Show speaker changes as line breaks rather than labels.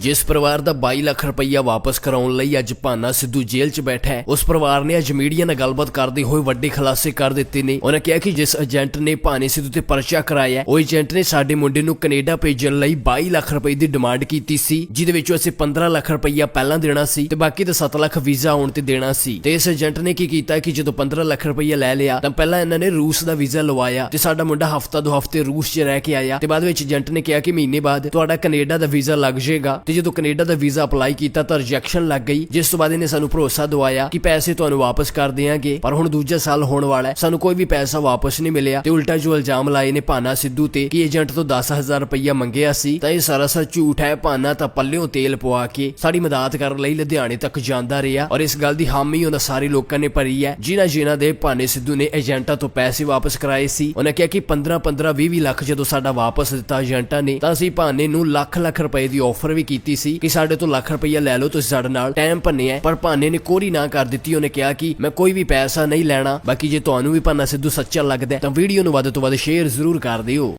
ਜਿਸ ਪਰਿਵਾਰ ਦਾ 22 ਲੱਖ ਰੁਪਈਆ ਵਾਪਸ ਕਰਾਉਣ ਲਈ ਅੱਜ ਭਾਨਾ ਸਿੱਧੂ ਜੇਲ੍ਹ 'ਚ ਬੈਠਾ ਹੈ, ਉਸ ਪਰਿਵਾਰ ਨੇ ਅੱਜ ਮੀਡੀਆ ਨਾਲ ਗੱਲਬਾਤ ਕਰਦੇ ਹੋਏ ਵੱਡੇ ਖੁਲਾਸੇ ਕਰ ਦਿੱਤੇ ਨੇ। ਉਹਨਾਂ ਕਿਹਾ ਕਿ ਜਿਸ ਏਜੰਟ ਨੇ ਭਾਨੇ ਸਿੱਧੂ ਤੇ ਪਰਚਾ ਕਰਾਇਆ ਉਹ ਏਜੰਟ ਨੇ ਸਾਡੇ ਮੁੰਡੇ ਨੂੰ ਕੈਨੇਡਾ ਭੇਜਣ ਲਈ 22 ਲੱਖ ਰੁਪਏ ਦੀ ਡਿਮਾਂਡ ਕੀਤੀ ਸੀ, ਜਿਹਦੇ ਵਿੱਚੋਂ ਅਸੀਂ 15 ਲੱਖ ਰੁਪਈਆ ਪਹਿਲਾਂ ਦੇਣਾ ਸੀ ਤੇ ਬਾਕੀ ਦਾ 7 ਲੱਖ ਵੀਜ਼ਾ ਆਉਣ ਤੇ ਦੇਣਾ ਸੀ। ਤੇ ਇਸ ਏਜੰਟ ਨੇ ਕੀ ਕੀਤਾ ਕਿ ਜਦੋਂ 15 ਲੱਖ ਰੁਪਈਆ ਲੈ ਲਿਆ, ਤਾਂ ਪਹਿਲਾਂ ਇਹਨਾਂ ਨੇ ਰੂਸ ਦਾ ਵੀਜ਼ਾ ਲਵਾਇਆ ਤੇ ਸਾਡਾ ਮੁੰਡਾ ਹਫਤਾ ਦੋ ਹਫ਼ਤੇ ਰੂਸ 'ਚ ਰਹਿ ਕੇ ਆਇਆ। ਤੇ ਬਾਅਦ ਵਿੱਚ ਏਜੰਟ ਨੇ ਕਿਹਾ ਕਿ ਮਹੀਨੇ ਬਾਅਦ ਤੁਹਾਡਾ ਕੈਨੇਡਾ ਦਾ ਵੀਜ਼ਾ ਲੱਗ ਜਾਏਗਾ। ਤੇ ਜਦੋਂ ਕੈਨੇਡਾ ਦਾ ਵੀਜ਼ਾ ਅਪਲਾਈ ਕੀਤਾ ਤਾਂ ਰਿਜੈਕਸ਼ਨ ਲੱਗ ਗਈ। ਜਿਸ ਤੋਂ ਬਾਅਦ ਇਹਨੇ ਸਾਨੂੰ ਭਰੋਸਾ ਦਵਾਇਆ ਕਿ ਪੈਸੇ ਤੁਹਾਨੂੰ ਵਾਪਸ ਕਰ ਦਿਆਂਗੇ। ਪਰ ਹੁਣ ਦੂਜਾ ਸਾਲ ਹੋਣ ਵਾਲਾ ਹੈ। ਸਾਨੂੰ ਕੋਈ ਵੀ ਪੈਸਾ ਵਾਪਸ ਨਹੀਂ ਮਿਲਿਆ ਤੇ ਉਲਟਾ ਜੋ ਇਲਜ਼ਾਮ ਲਾਏ ਨੇ ਭਾਨਾ ਸਿੱਧੂ ਤੇ ਕਿ ਏਜੰਟ ਤੋਂ 10000 ਰੁਪਈਆ ਮੰਗਿਆ ਸੀ, ਤਾਂ ਇਹ ਸਾਰਾ ਸਰਾਸਰ ਝੂਠ ਹੈ। ਭਾਨਾ ਤਾਂ ਪੱਲਿਓਂ ਤੇਲ ਪਵਾ ਕੇ ਸਾਡੀ ਮਦਦ ਕਰਨ ਲਈ ਲੁਧਿਆਣੇ ਤੱਕ ਜਾਂਦਾ ਰਿਹਾ ਔਰ ਇਸ ਗੱਲ ਦੀ ਹਾਮੀ ਉਹਨਾਂ ਸਾਰੇ ਲੋਕਾਂ ਨੇ ਭਰੀ ਹੈ। ਜਿਨ੍ਹਾਂ ਜਿਨ੍ਹਾਂ ਦੇ ਭਾਨੇ ਸਿੱਧੂ ਨੇ ਏਜੰਟਾਂ ਤੋਂ ਪੈਸੇ ਵਾਪਸ ਕਰਾਏ ਸੀ, ਉਹਨਾਂ ਕਿਹਾ ਕਿ 15 15 20 20 ਲੱਖ ਜਦੋਂ ਸਾਡਾ ਵਾਪਸ ਦਿੱਤਾ ਏਜੰਟਾਂ ਨੇ, ਤਾਂ ਅਸੀਂ ਭਾਨੇ ਨੂੰ ਲੱਖ ਲੱਖ ਰੁਪਏ ਦੀ ਆਫਰ ਵੀ ਕੀਤੀ ਕੀਤੀ ਸੀ ਕਿ ਸਾਡੇ ਤੋਂ ਲੱਖ ਰੁਪਈਆ ਲੈ ਲਓ, ਤੁਸੀਂ ਸਾਡੇ ਨਾਲ ਟਾਈਮ ਭੰਨਿਆ ਪਰ ਭਾਨੇ ਨੇ ਕੋਰੀ ਨਾ ਕਰ ਦਿੱਤੀ, ਉਹਨੇ ਕਿਹਾ ਕਿ ਮੈਂ ਕੋਈ ਵੀ ਪੈਸਾ ਨਹੀਂ ਲੈਣਾ, ਬਾਕੀ ਜੇ ਤੁਹਾਨੂੰ ਵੀ ਭਾਨਾ ਸਿੱਧੂ ਸੱਚਾ ਲੱਗਦਾ ਤਾਂ ਵੀਡੀਓ ਨੂੰ ਵੱਧ ਤੋਂ ਵੱਧ ਸ਼ੇਅਰ ਜ਼ਰੂਰ ਕਰ ਦਿਓ।